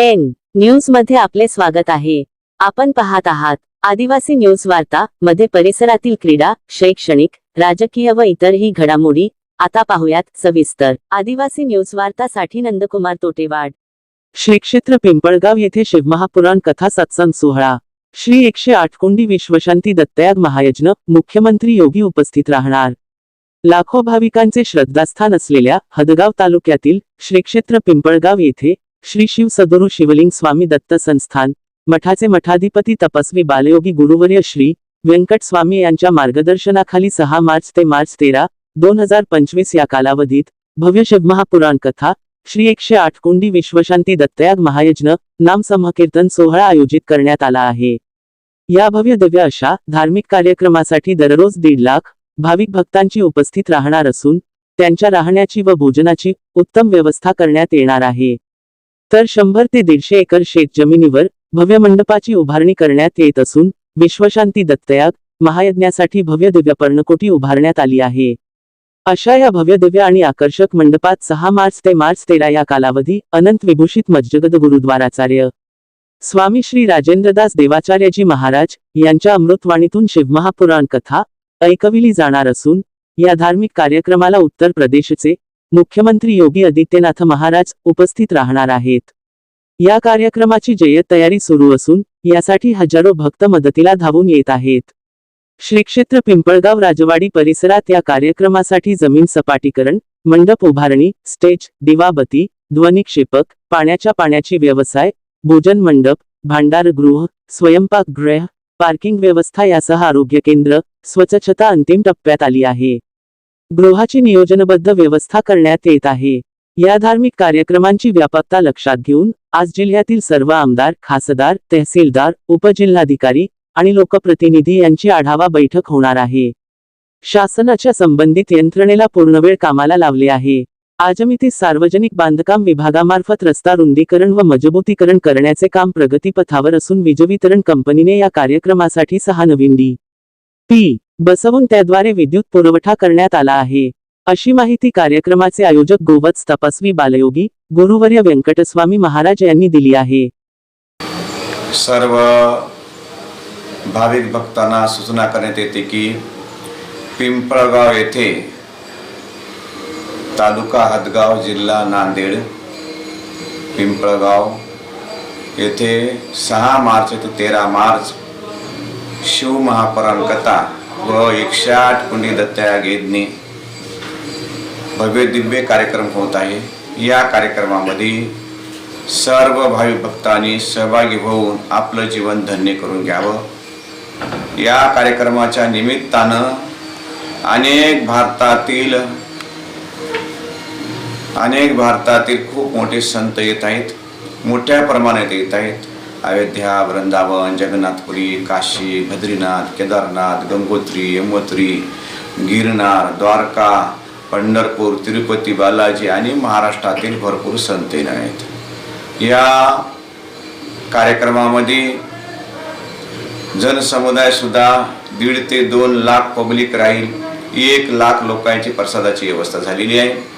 N न्यूजमध्ये आपले स्वागत आहे. आपण पाहत आहात आदिवासी न्यूज वार्ता मध्ये परिसरातील क्रीडा शैक्षणिक राजकीय व इतरही घडामोडी आता पाहूयात सविस्तर. आदिवासी न्यूज वार्तासाठी नंदकुमार तोटेवाड. श्री क्षेत्र पिंपळगाव येथे शिवमहापुराण कथा सत्संग सोहळा. श्री एकशे आठकुंडी विश्वशांती दत्तयाग महायज्ञ मुख्यमंत्री योगी उपस्थित राहणार. लाखो भाविकांचे श्रद्धास्थान असलेल्या हदगाव तालुक्यातील श्रीक्षेत्र पिंपळगाव येथे श्री शिव सदुरू शिवलिंग स्वामी दत्त संस्थान मठाचे मठाधिपती तपस्वी बालयोगी गुरुवर्य श्री व्यंकट स्वामी यांच्या मार्गदर्शनाखाली सहा मार्च ते मार्च तेरा दोन हजार पंचवीस या कालावधीत भव्य शिवमहापुराण कथा श्री एकशे आठ कुंडी विश्वशांती दत्तयाग महायज्ञ नाम समकीर्तन सोहळा आयोजित करण्यात आला आहे. या भव्य दिव्य अशा धार्मिक कार्यक्रमासाठी दररोज दीड लाख भाविक भक्तांची उपस्थित राहणार असून त्यांच्या राहण्याची व भोजनाची उत्तम व्यवस्था करण्यात येणार आहे. तर शंभर ते दीडशे एकर शेत जमिनीवर भव्य मंडपाची उभारणी करण्यात येत असून विश्वशांती दत्तयाग महायज्ञासाठी भव्य दिव्य पर्णकोटी उभारण्यात आली आहे. अशा या भव्य दिव्य आणि आकर्षक मंडपात सहा मार्च ते मार्च तेरा या कालावधी अनंत विभूषित मज्जगद गुरुद्वाराचार्य स्वामी श्री राजेंद्रदास देवाचार्यजी महाराज यांच्या अमृतवाणीतून शिवमहापुराण कथा ऐकविली जाणार असून या धार्मिक कार्यक्रमाला उत्तर प्रदेशचे मुख्यमंत्री योगी आदित्यनाथ महाराज उपस्थित राहणार आहेत. या कार्यक्रमाची जय्यत तयारी सुरू असून यासाठी हजारो भक्त मदतीला धावून येत आहेत. श्रीक्षेत्र पिंपळगाव राजवाडी परिसरात या कार्यक्रमासाठी जमीन सपाटीकरण मंडप उभारणी स्टेज दिवाबती ध्वनिक्षेपक पाण्याच्या पाण्याची व्यवसाय भोजन मंडप भांडारगृह स्वयंपाकगृह पार्किंग व्यवस्था यासह आरोग्य केंद्र स्वच्छता अंतिम टप्प्यात आली आहे. गृहाची नियोजनबद्ध व्यवस्था करण्यात येत आहे. या धार्मिक कार्यक्रमांची व्यापकता लक्षात घेऊन आज जिल्ह्यातील सर्व आमदार खासदार तहसीलदार उपजिल्हाधिकारी आणि लोकप्रतिनिधी यांची आढावा बैठक होणार आहे. शासनाच्या संबंधित यंत्रणेला पूर्णवेळ कामाला लावले आहे. आजमिती सार्वजनिक बांधकाम विभागामार्फत रस्ता रुंदीकरण व मजबूतीकरण करण्याचे काम प्रगतीपथावर असून वीज वितरण कंपनीने या कार्यक्रमासाठी सहा नवीन डी पी बसवून त्याद्वारे विद्युत पुरवठा करण्यात आला आहे. अशी माहिती कार्यक्रमाचे आयोजक गोवत्स तपस्वी बालयोगी गुरुवर्य व्यंकटस्वामी महाराज यांनी दिली आहे. सर्व भाविक भक्तांना सूचना करण्यात येते की पिंपळगाव येथे तालुका हदगाव जिल्हा नांदेड पिंपळगाव येथे सहा मार्च ते तेरा मार्च शिवमहापुराण कथा व एकशे आठ कुंडी दत्तयाग गेदनी। भव्य दिव्य कार्यक्रम होत आहे या कार्यक्रमामध्ये सर्व भावी भक्तांनी सहभागी होऊन आपलं जीवन धन्य करून घ्यावं. या कार्यक्रमाच्या निमित्तानं अनेक भारतातील अनेक भारतातील खूप मोठे संत येत आहेत. मोठ्या प्रमाणात येत आहेत. अयोध्या वृंदावन जगन्नाथपुरी काशी बद्रीनाथ केदारनाथ गंगोत्री यमोत्री गिरनार द्वारका पंढरपूर तिरुपती बालाजी आणि महाराष्ट्रातील भरपूर संतेन आहेत. या कार्यक्रमामध्ये जनसमुदायसुद्धा दीड ते दोन लाख पब्लिक राहील. एक लाख लोकांची प्रसादाची व्यवस्था झालेली आहे.